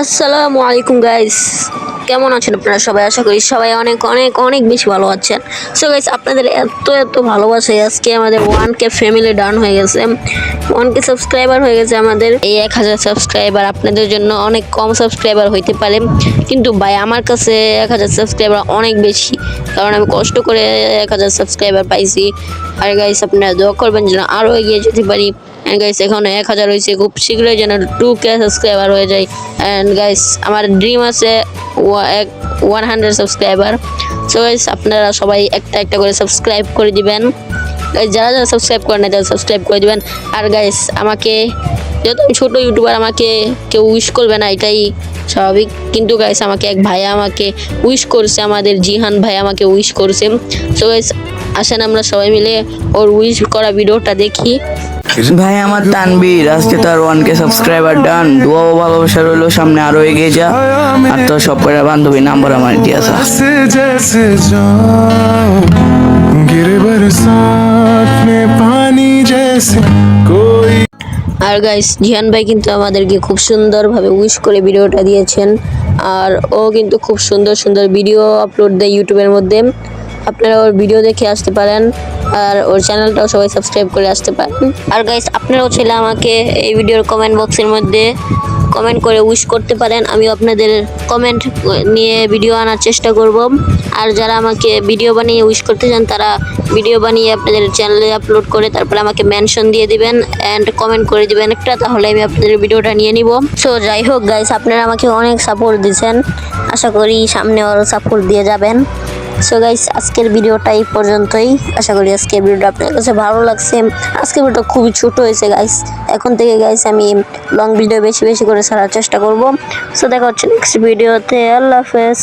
আসসালামু আলাইকুম গাইস কেমন আছেন আপনারা সবাই? আশা করি সবাই অনেক অনেক অনেক বেশি ভালো আছেন। সো গাইস আপনাদের এত এত ভালোবাসায় আজকে আমাদের ওয়ান কে ফ্যামিলি ডান হয়ে গেছে। ওয়ান কে সাবস্ক্রাইবার হয়ে গেছে আমাদের। এই এক হাজার সাবস্ক্রাইবার আপনাদের জন্য অনেক কম সাবস্ক্রাইবার হইতে পারে। কিন্তু ভাই, আমার কাছে এক হাজার সাবস্ক্রাইবার অনেক বেশি। কারণ আমি কষ্ট করে এক হাজার সাবস্ক্রাইবার পাইছি। আর গাইস আপনারা দোয়া করবেন যেন আরও এগিয়ে যেতে পারি। অ্যান্ড গাইস এখন এক হাজার হয়েছে। খুব শীঘ্রই যেন টু কে সাবস্ক্রাইবার হয়ে যায়। অ্যান্ড গাইস আমার ড্রিম আছে এক one hundred subscriber so guys আপনারা সবাই একটা একটা করে সাবস্ক্রাইব করে দিবেন। Guys, যারা যারা সাবস্ক্রাইব করেন না তারা সাবস্ক্রাইব করে দিবেন। আর গাইস আমাকে যেহেতু আমি ছোটো ইউটিউবার আমাকে কেউ উইশ করবে না এটাই স্বাভাবিক। কিন্তু গাইস আমাকে এক ভাইয়া আমাকে উইশ করছে আমাদের জিহান ভাই আমাকে উইশ করছে। সো গাইস আসেন আমরা সবাই মিলে ওর উইশ করা ভিডিওটা দেখি। ভাই আমার তানবীর আজকে তার ওয়ান কে সাবস্ক্রাইবার ডান দোয়া ও ভালোবাসা রইলো সামনে আরো এগিয়ে যা আর তোর সব কটা বান্ধবী নাম্বার আমার দিয়েছে से जैसे जाऊं गिरे बरसात में पानी जैसे कोई আর গাইস জিহান ভাই কিন্তু আমাদেরকে খুব সুন্দরভাবে উইশ করে ভিডিওটা দিয়েছেন আর ও কিন্তু খুব সুন্দর সুন্দর ভিডিও আপলোড দেয় ইউটিউবের মধ্যে আপনারা ওর ভিডিও দেখে আসতে পারেন, আর ওর চ্যানেলটাও সবাই সাবস্ক্রাইব করে আসতে পারেন। আর গাইস আপনারাও ছেলে আমাকে এই ভিডিওর কমেন্ট বক্সের মধ্যে কমেন্ট করে উইশ করতে পারেন। আমিও আপনাদের কমেন্ট নিয়ে ভিডিও আনার চেষ্টা করব। আর যারা আমাকে ভিডিও বানিয়ে উইশ করতে চান, তারা ভিডিও বানিয়ে আপনাদের চ্যানেলে আপলোড করে তারপরে আমাকে মেনশন দিয়ে দিবেন অ্যান্ড কমেন্ট করে দিবেন একটা, তাহলে আমি আপনাদের ভিডিওটা নিয়ে নিব। সো যাই হোক গাইস আপনারা আমাকে অনেক সাপোর্ট দিয়েছেন। আশা করি সামনে আরও সাপোর্ট দিয়ে যাবেন। সো গাইস আজকের ভিডিওটা এই পর্যন্তই। আশা করি আজকের ভিডিওটা আপনার কাছে ভালো লাগছে। আজকের ভিডিওটা খুবই ছোট হয়েছে গাইস এখন থেকে গাইস আমি লং ভিডিও বেশি বেশি করে ছাড়ার চেষ্টা করব। সো দেখা হচ্ছে নেক্সট ভিডিওতে আল্লাহ হাফেজ।